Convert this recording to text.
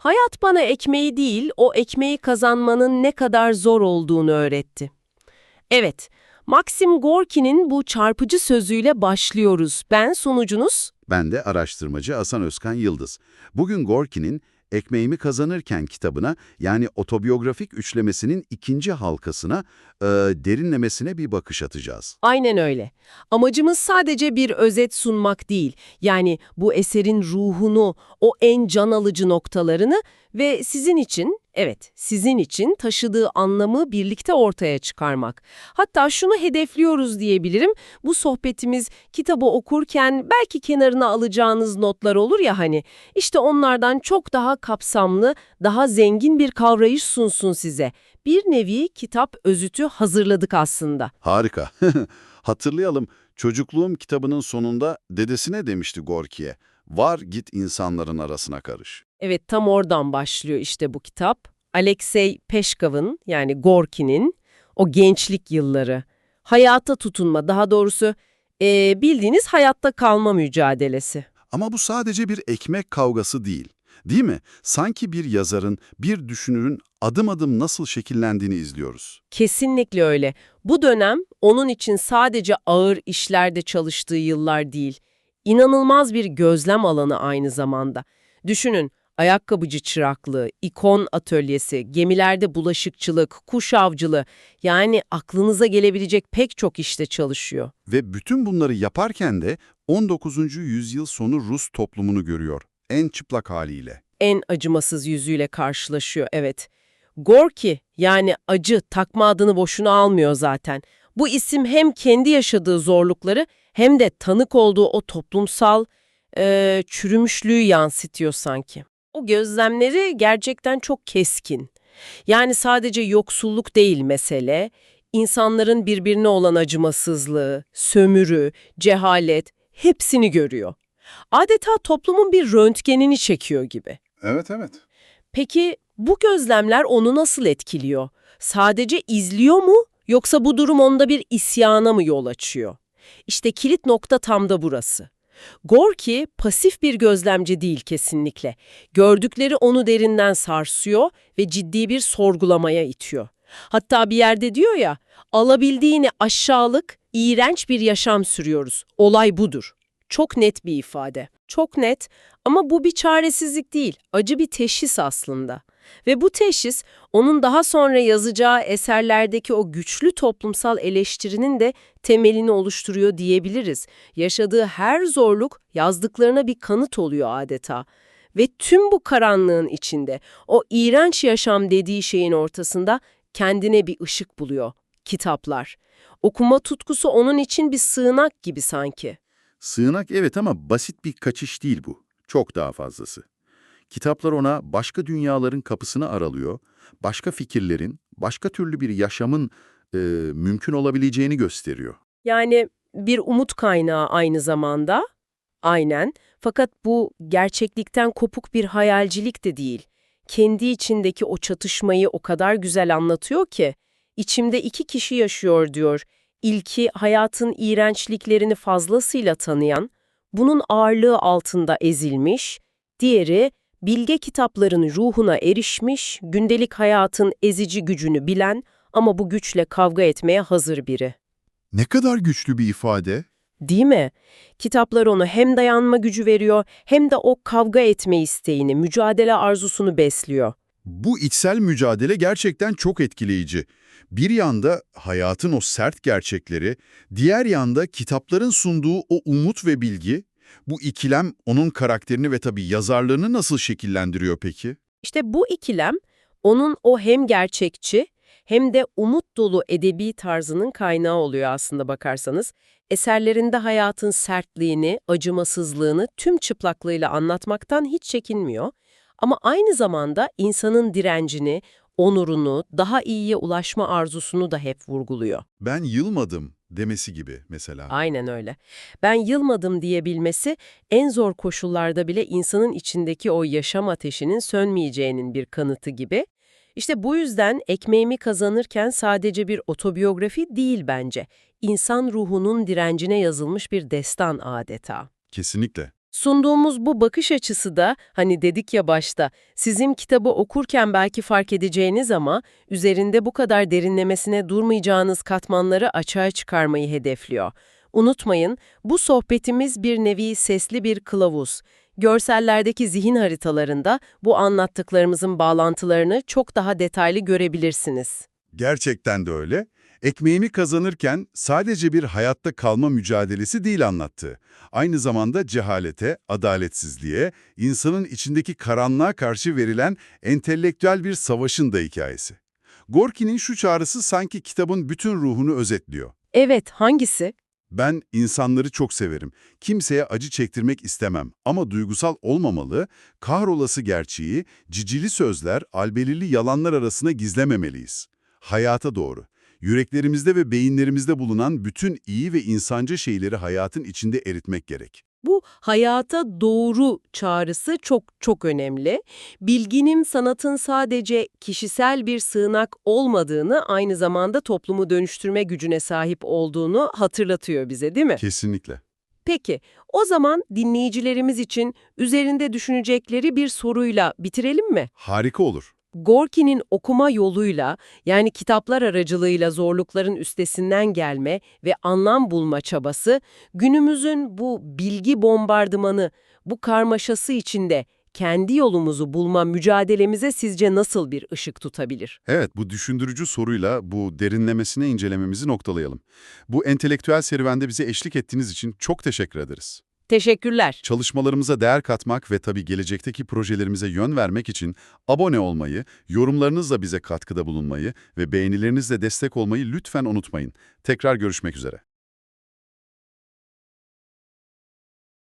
Hayat bana ekmeği değil, o ekmeği kazanmanın ne kadar zor olduğunu öğretti. Evet, Maxim Gorki'nin bu çarpıcı sözüyle başlıyoruz. Ben sunucunuz. Ben de araştırmacı Hasan Özkan Yıldız. Bugün Gorki'nin Ekmeğimi Kazanırken kitabına yani otobiyografik üçlemesinin ikinci halkasına, e, derinlemesine bir bakış atacağız. Aynen öyle. Amacımız sadece bir özet sunmak değil. Yani bu eserin ruhunu, o en can alıcı noktalarını ve sizin için, evet sizin için taşıdığı anlamı birlikte ortaya çıkarmak. Hatta şunu hedefliyoruz diyebilirim. Bu sohbetimiz kitabı okurken belki kenarına alacağınız notlar olur ya hani. İşte onlardan çok daha kapsamlı, daha zengin bir kavrayış sunsun size. Bir nevi kitap özütü hazırladık aslında. Harika. Hatırlayalım, çocukluğum kitabının sonunda dedesine demişti Gorki'ye, var git insanların arasına karış. Evet tam oradan başlıyor işte bu kitap. Alexey Peşkov'un yani Gorki'nin o gençlik yılları, hayata tutunma daha doğrusu eee, bildiğiniz hayatta kalma mücadelesi. Ama bu sadece bir ekmek kavgası değil. Değil mi? Sanki bir yazarın, bir düşünürün adım adım nasıl şekillendiğini izliyoruz. Kesinlikle öyle. Bu dönem onun için sadece ağır işlerde çalıştığı yıllar değil, inanılmaz bir gözlem alanı aynı zamanda. Düşünün, ayakkabıcı çıraklığı, ikon atölyesi, gemilerde bulaşıkçılık, kuş avcılığı, yani aklınıza gelebilecek pek çok işte çalışıyor. Ve bütün bunları yaparken de 19. yüzyıl sonu Rus toplumunu görüyor. En çıplak haliyle. en acımasız yüzüyle karşılaşıyor, evet. Gorki, yani acı takma adını boşuna almıyor zaten. Bu isim hem kendi yaşadığı zorlukları hem de tanık olduğu o toplumsal eee, çürümüşlüğü yansıtıyor sanki. O gözlemleri gerçekten çok keskin. Yani sadece yoksulluk değil mesele, insanların birbirine olan acımasızlığı, sömürü, cehalet hepsini görüyor. Adeta toplumun bir röntgenini çekiyor gibi. Evet, evet. Peki bu gözlemler onu nasıl etkiliyor? Sadece izliyor mu yoksa bu durum onda bir isyana mı yol açıyor? İşte kilit nokta tam da burası. Gorki pasif bir gözlemci değil kesinlikle. Gördükleri onu derinden sarsıyor ve ciddi bir sorgulamaya itiyor. Hatta bir yerde diyor ya, alabildiğini aşağılık, iğrenç bir yaşam sürüyoruz. Olay budur. Çok net bir ifade. Çok net ama bu bir çaresizlik değil, acı bir teşhis aslında. Ve bu teşhis onun daha sonra yazacağı eserlerdeki o güçlü toplumsal eleştirinin de temelini oluşturuyor diyebiliriz. Yaşadığı her zorluk yazdıklarına bir kanıt oluyor adeta. Ve tüm bu karanlığın içinde, o iğrenç yaşam dediği şeyin ortasında kendine bir ışık buluyor. Kitaplar. Okuma tutkusu onun için bir sığınak gibi sanki. Sığınak evet ama basit bir kaçış değil bu. Çok daha fazlası. Kitaplar ona başka dünyaların kapısını aralıyor, başka fikirlerin, başka türlü bir yaşamın e, mümkün olabileceğini gösteriyor. Yani bir umut kaynağı aynı zamanda. Aynen. Fakat bu gerçeklikten kopuk bir hayalcilik de değil. Kendi içindeki o çatışmayı o kadar güzel anlatıyor ki, içimde iki kişi yaşıyor diyor. İlki hayatın iğrençliklerini fazlasıyla tanıyan, bunun ağırlığı altında ezilmiş, diğeri bilge kitapların ruhuna erişmiş, gündelik hayatın ezici gücünü bilen ama bu güçle kavga etmeye hazır biri. Ne kadar güçlü bir ifade. Değil mi? Kitaplar ona hem dayanma gücü veriyor hem de o kavga etme isteğini, mücadele arzusunu besliyor. Bu içsel mücadele gerçekten çok etkileyici. Bir yanda hayatın o sert gerçekleri, diğer yanda kitapların sunduğu o umut ve bilgi. Bu ikilem onun karakterini ve tabii yazarlığını nasıl şekillendiriyor peki? İşte bu ikilem onun o hem gerçekçi hem de umut dolu edebi tarzının kaynağı oluyor aslında bakarsanız. Eserlerinde hayatın sertliğini, acımasızlığını tüm çıplaklığıyla anlatmaktan hiç çekinmiyor. Ama aynı zamanda insanın direncini, onurunu, daha iyiye ulaşma arzusunu da hep vurguluyor. Ben yılmadım demesi gibi mesela. Aynen öyle. Ben yılmadım diyebilmesi en zor koşullarda bile insanın içindeki o yaşam ateşinin sönmeyeceğinin bir kanıtı gibi. İşte bu yüzden ekmeğimi kazanırken sadece bir otobiyografi değil bence. İnsan ruhunun direncine yazılmış bir destan adeta. Kesinlikle. Sunduğumuz bu bakış açısı da hani dedik ya başta sizin kitabı okurken belki fark edeceğiniz ama üzerinde bu kadar derinlemesine durmayacağınız katmanları açığa çıkarmayı hedefliyor. Unutmayın bu sohbetimiz bir nevi sesli bir kılavuz. Görsellerdeki zihin haritalarında bu anlattıklarımızın bağlantılarını çok daha detaylı görebilirsiniz. Gerçekten de öyle. Ekmeğimi kazanırken sadece bir hayatta kalma mücadelesi değil anlattığı. Aynı zamanda cehalete, adaletsizliğe, insanın içindeki karanlığa karşı verilen entelektüel bir savaşın da hikayesi. Gorki'nin şu çağrısı sanki kitabın bütün ruhunu özetliyor. Evet, hangisi? Ben insanları çok severim. Kimseye acı çektirmek istemem ama duygusal olmamalı, kahrolası gerçeği, cicili sözler, albelili yalanlar arasına gizlememeliyiz. Hayata doğru. Yüreklerimizde ve beyinlerimizde bulunan bütün iyi ve insancı şeyleri hayatın içinde eritmek gerek. Bu hayata doğru çağrısı çok çok önemli. Bilginin, sanatın sadece kişisel bir sığınak olmadığını, aynı zamanda toplumu dönüştürme gücüne sahip olduğunu hatırlatıyor bize değil mi? Kesinlikle. Peki, o zaman dinleyicilerimiz için üzerinde düşünecekleri bir soruyla bitirelim mi? Harika olur. Gorki'nin okuma yoluyla, yani kitaplar aracılığıyla zorlukların üstesinden gelme ve anlam bulma çabası, günümüzün bu bilgi bombardımanı, bu karmaşası içinde kendi yolumuzu bulma mücadelemize sizce nasıl bir ışık tutabilir? Evet, bu düşündürücü soruyla bu derinlemesine incelememizi noktalayalım. Bu entelektüel serüvende bize eşlik ettiğiniz için çok teşekkür ederiz. Teşekkürler. Çalışmalarımıza değer katmak ve tabii gelecekteki projelerimize yön vermek için abone olmayı, yorumlarınızla bize katkıda bulunmayı ve beğenilerinizle destek olmayı lütfen unutmayın. Tekrar görüşmek üzere.